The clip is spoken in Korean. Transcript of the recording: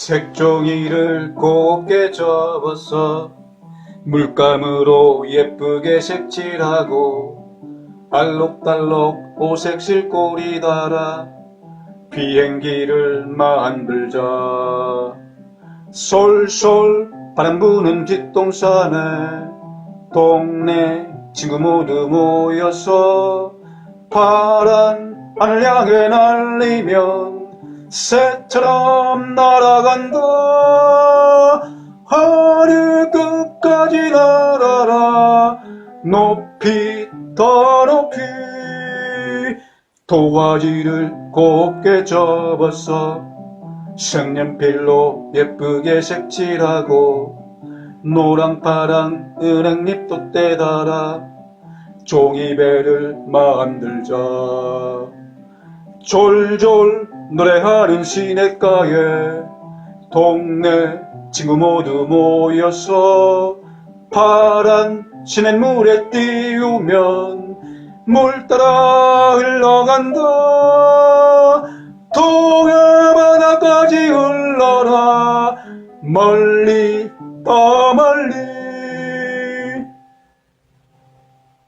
색종이를 곱게 접어서 물감으로 예쁘게 색칠하고 알록달록 오색 실꼬리 달아 비행기를 만들자. 솔솔 바람 부는 뒷동산에 동네 친구 모두 모여서 파란 하늘 향해 날리면 새처럼 날아간다. 하늘 끝까지 날아라. 높이 더 높이 도화지를 곱게 접어서 색연필로 예쁘게 색칠하고 노랑 파랑 은행잎도 떼달아 종이배를 만들자. 졸졸 노래하는 시냇가에 동네 친구 모두 모여서 파란 시냇물에 띄우면 물 따라 흘러간다. 동해 바다까지 흘러라. 멀리 더 멀리